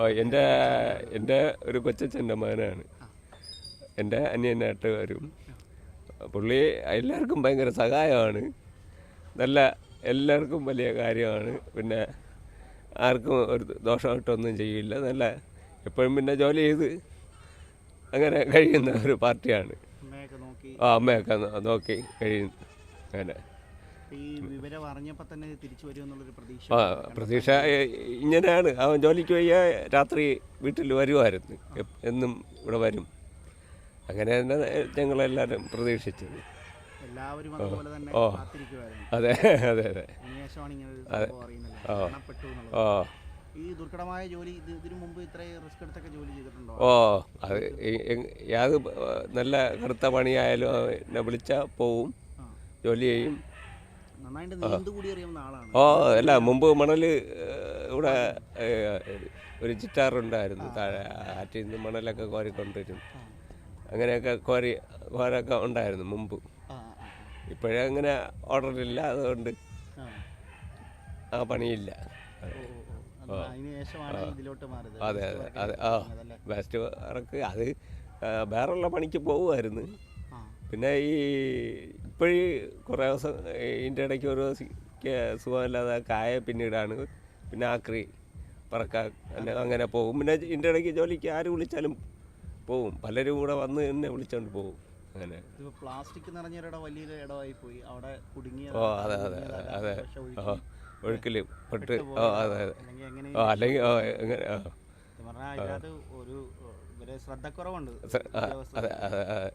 ഓ എന്റെ എന്റെ ഒരു കൊച്ചച്ഛന്റെ മകനാണ്. എന്റെ അനിയനായിട്ട് വരും. പുള്ളി എല്ലാവർക്കും ഭയങ്കര സഹായമാണ്. നല്ല എല്ലാവർക്കും വലിയ കാര്യമാണ്. പിന്നെ ആർക്കും ഒരു ദോഷമായിട്ടൊന്നും ചെയ്യില്ല. നല്ല എപ്പോഴും പിന്നെ ജോലി ചെയ്ത് അങ്ങനെ കഴിയുന്ന ഒരു പാർട്ടിയാണ്. ആ അമ്മയൊക്കെ നോക്കി കഴിയുന്നു അങ്ങനെ. ഈ വിവരം അറിഞ്ഞപ്പോൾ തന്നെ തിരിച്ചു വരുമെന്നുള്ളൊരു പ്രതീക്ഷ ഇങ്ങനെയാണ്. അവൻ ജോലിക്ക് പോയ രാത്രി വീട്ടിൽ വരുമായിരുന്നു എന്നും ഇവിടെ വരും. അങ്ങനെ തന്നെ ഞങ്ങളെല്ലാവരും പ്രതീക്ഷിച്ചത്. എല്ലാവരും അതുപോലെ തന്നെ അതെ അതെ അതെ. ഓ. ഈ ദുർഘടമായ ജോലി ഇതിനു മുമ്പ് ഇത്രയും റിസ്ക് എടുത്തൊക്കെ ജോലി ചെയ്തിട്ടുണ്ടോ? ഓ അത് യാത് നല്ല കറുത്ത പണിയായാലും എന്നെ വിളിച്ചാൽ പോവും. ജോലി ചെയ്യും. ഓ അല്ല മുമ്പ് മണൽ ഇവിടെ ഒരു ചിറ്റാറുണ്ടായിരുന്നു താഴെ ആറ്റിൽ നിന്ന് മണലൊക്കെ കോരിക്കൊണ്ടിരുന്നു. അങ്ങനെയൊക്കെ കോരി കോരൊക്കെ ഉണ്ടായിരുന്നു മുമ്പ്. ഇപ്പോഴേ അങ്ങനെ ഓർഡറില്ല അതുകൊണ്ട് ആ. പണിയില്ല. അത് അതെ അതെ. ആ വേസ്റ്റ് ബെസ്റ്റ് വർക്ക് അത് ആ, വേറെയുള്ള പണിക്ക് പോകുമായിരുന്നു പിന്നെ ഈ ഇപ്പോഴീ കുറേ ദിവസം ഇതിന്റെ ഇടയ്ക്ക് ഒരു സുഖമില്ലാതെ കായ പിന്നീടാണ്. പിന്നെ ആക്രി പറക്കാൻ അങ്ങനെ അങ്ങനെ പോകും. പിന്നെ ഇതിന്റെ ഇടയ്ക്ക് ജോലിക്ക് ആര് വിളിച്ചാലും പോവും. പലരും കൂടെ വന്ന് എന്നെ വിളിച്ചോണ്ട് പോകും അങ്ങനെ. പ്ലാസ്റ്റിക് നിറഞ്ഞൊരിടം വലിയൊരു ഇടമായി പോയി. അവിടെ കുടുങ്ങിയ ഓ അതെ അതെ അതെ ഓ ഒഴുക്കിൽ പെട്ട് ഓ അതെ അതെ. ഓ അല്ലെങ്കിൽ ഓ എങ്ങനെ ഓ. ഒരു ശ്രദ്ധക്കുറവുണ്ട്.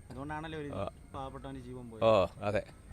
അതുകൊണ്ടാണല്ലോ ഒരു പാവപ്പെട്ടവന് ജീവൻ പോയത്. ഓ അതെ.